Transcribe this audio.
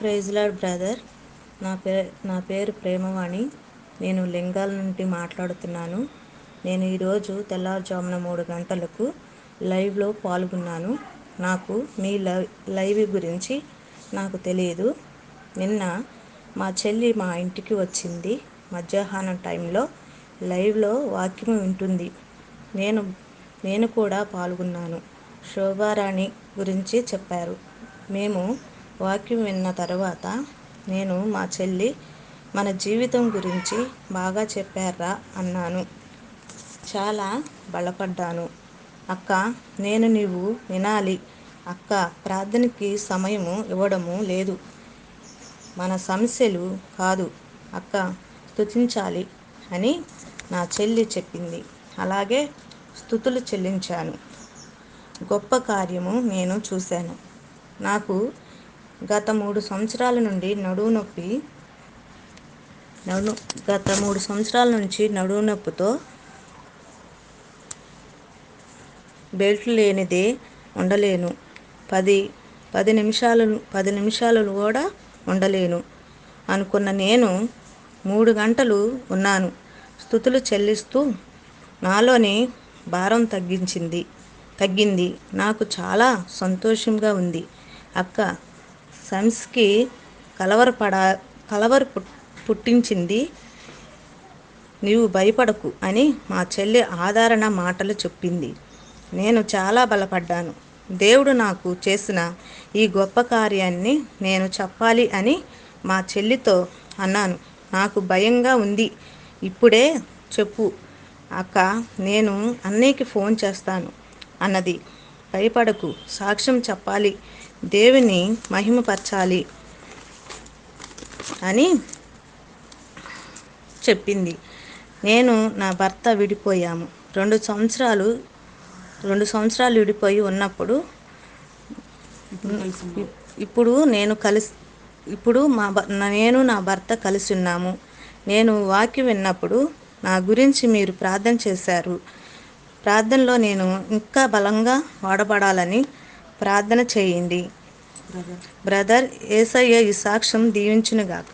Praise lord brother. నా పేరు నా పేరు ప్రేమవాణి. నేను లింగాల నుండి మాట్లాడుతున్నాను. నేను ఈరోజు తెల్లవారుజామున మూడు గంటలకు లైవ్లో పాల్గొన్నాను. నాకు మీ లైవ్ లైవ్ గురించి నాకు తెలియదు. నిన్న మా చెల్లి మా ఇంటికి వచ్చింది. మధ్యాహ్నం టైంలో లైవ్లో వాక్యం వింటుంది. నేను నేను కూడా పాల్గొన్నాను. శోభారాణి గురించి చెప్పారు. మేము వాక్యం విన్న తర్వాత నేను మా చెల్లి మన జీవితం గురించి బాగా చెప్పారా అన్నాను. చాలా బలపడ్డాను. అక్క నేను నీవు వినాలి. అక్క ప్రార్థనకి సమయము ఇవ్వడము లేదు. మన సమస్యలు కాదు. అక్క స్తుతించాలి అని నా చెల్లి చెప్పింది. అలాగే స్థుతులు చెల్లించాను. గొప్ప కార్యము నేను చూశాను. నాకు గత మూడు సంవత్సరాల నుండి నడువు నొప్పి నడు గత మూడు సంవత్సరాల నుంచి నడువు నొప్పితో బెల్ట్ లేనిదే ఉండలేను. పది పది నిమిషాలు పది నిమిషాలు కూడా ఉండలేను అనుకున్న నేను మూడు గంటలు ఉన్నాను. స్థుతులు చెల్లిస్తూ నాలోని భారం తగ్గించింది. తగ్గింది. నాకు చాలా సంతోషంగా ఉంది. అక్క సంస్కి కలవరపడ కలవర పుట్టించింది. నీవు భయపడకు అని మా చెల్లి ఆదరణ మాటలు చెప్పింది. నేను చాలా బలపడ్డాను. దేవుడు నాకు చేసిన ఈ గొప్ప కార్యాన్ని నేను చెప్పాలి అని మా చెల్లితో అన్నాను. నాకు భయంగా ఉంది. ఇప్పుడే చెప్పు. అక్క నేను అన్నయ్యకి ఫోన్ చేస్తాను. అన్నది. భయపడకు సాక్ష్యం చెప్పాలి. దేవుని మహిమపరచాలి అని చెప్పింది. నేను నా భర్త విడిపోయాము. రెండు సంవత్సరాలు రెండు సంవత్సరాలు విడిపోయి ఉన్నప్పుడు ఇప్పుడు నేను కలిసి ఇప్పుడు మా నేను నా భర్త కలిసి ఉన్నాము. నేను వాక్యం విన్నప్పుడు నా గురించి మీరు ప్రార్థన చేశారు. ప్రార్థనలో నేను ఇంకా బలంగా వాడబడాలని ప్రార్థన చేయండి. బ్రదర్ ఏసయ్య ఈ సాక్ష్యం దీవించునుగాక.